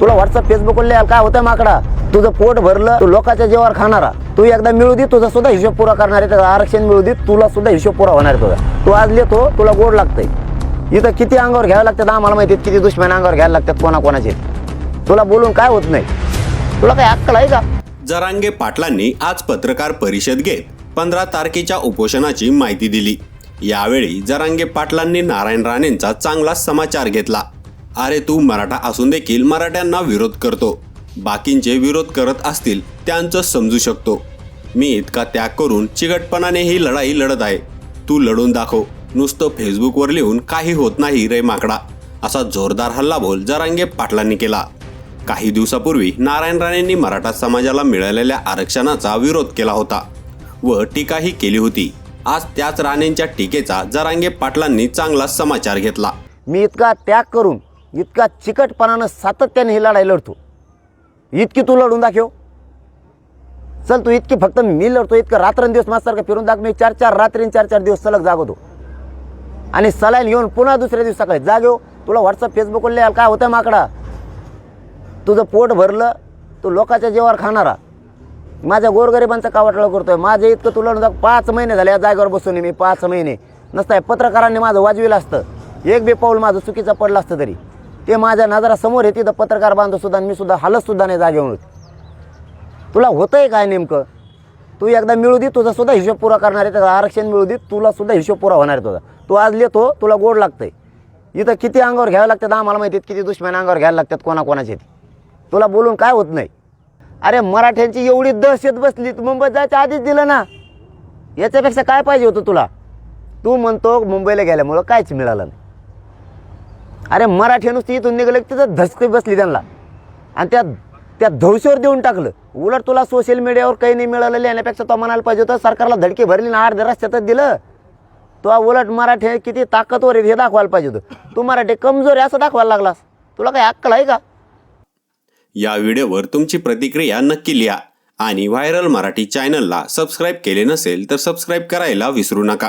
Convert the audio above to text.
तुला WhatsApp Facebook लिहाल काय होतं माकडा? तुझं पोट भरलं तू लोकांच्या जेवावर खाणारा. तू एकदा मिळू दे तुझा सुद्धा हिशोब पुरा करणार आहे. त्याचा आरक्षण मिळू दे तुला सुद्धा हिशोब पुरा होणार आहे तुझा. तू आज लिहितो तुला गोड लागतंय. इथं किती अंगावर घ्यावं लागतात आम्हाला माहिती किती दुश्मन अंगावर घ्यायला लागतात कोणाकोणाचे. तुला बोलून काय होत नाही? तुला काय अक्कल आहे का? जरांगे पाटलांनी आज पत्रकार परिषद घेत पंधरा तारखेच्या उपोषणाची माहिती दिली. यावेळी जरांगे पाटलांनी नारायण राणेंचा चांगला समाचार घेतला. अरे तू मराठा असून देखील मराठ्यांना विरोध करतो. बाकींचे विरोध करत असतील त्यांचं समजू शकतो. मी इतका त्याग करून चिकटपणाने ही लढाई लढत आहे. तू लढून दाखव. नुसतं फेसबुकवर लिहून काही होत नाही रे माकडा. असा जोरदार हल्लाबोल जरांगे पाटलांनी केला. काही दिवसापूर्वी नारायण राणेंनी मराठा समाजाला मिळालेल्या आरक्षणाचा विरोध केला होता व टीकाही केली होती. आज त्याच राणेंच्या टीकेचा जरांगे पाटलांनी चांगला समाचार घेतला. मी इतका त्याग करून इतका चिकटपणानं सातत्याने ही लढाई लढतो. इतकी तू लढून दाखव. चल तू इतकी फक्त मी लढतो इतकं रात्रंदिवस माझ्यासारखं फिरून दाख मी चार चार रात्री चार चार दिवस सलग जागवतो. आणि सलाईन येऊन पुन्हा दुसऱ्या दिवस सकाळी जागेव तुला व्हॉट्सअप फेसबुकवर लिहाल काय होतं माकडा? तुझं पोट भरलं तू लोकांच्या जेवावर खाणारा. माझ्या गोरगरिबांचा कावटळ करतोय. माझे इतकं तुला दाख पाच महिने झाले या जागेवर बसून मी पाच महिने. नसताय पत्रकारांनी माझं वाजविलं असतं. एक बे पाऊल माझं चुकीचं पडलं असतं तरी. ते माझ्या नजरासमोर आहे तिथं पत्रकार बांधतो सुद्धा मी सुद्धा हालतसुद्धा नाही जागेवर तुला होतंय काय नेमकं? तू एकदा मिळू दे तुझा सुद्धा हिशोब पुरा करणार आहे त्याचा आरक्षण मिळू दे तुला सुद्धा हिशोब पुरा होणार आहे तुझा. तू आज लेतो तुला गोड लागतंय. इथं किती अंगावर घ्यावं लागतात आम्हाला माहिती किती दुश्मन अंगावर घ्यायला लागतात कोणाकोणाचे तुला बोलून काय होत नाही? अरे मराठ्यांची एवढी दहशत बसली तू मुंबईत जायच्या आधीच दिलं ना. याच्यापेक्षा काय पाहिजे होतं तुला? तू म्हणतो मुंबईला गेल्यामुळं काहीच मिळालं नाही. अरे मराठी नुसती इथून निघालं की तिथं धसकी बसली त्यांना. आणि त्या त्या धवशीवर देऊन टाकलं. उलट तुला सोशल मीडियावर काही नाही मिळालं लिहिण्यापेक्षा तो म्हणायला पाहिजे होतं सरकारला धडकी भरली ना अर्ध्या रस्त्यातच दिलं. तो उलट मराठी किती ताकदवर आहे हे दाखवायला पाहिजे होतं. तू मराठी कमजोर आहे असं दाखवायला लागलास. तुला काही अक्कल आहे का? या व्हिडिओवर तुमची प्रतिक्रिया नक्की लिहा. आणि व्हायरल मराठी चॅनलला सबस्क्राईब केले नसेल तर सबस्क्राईब करायला विसरू नका.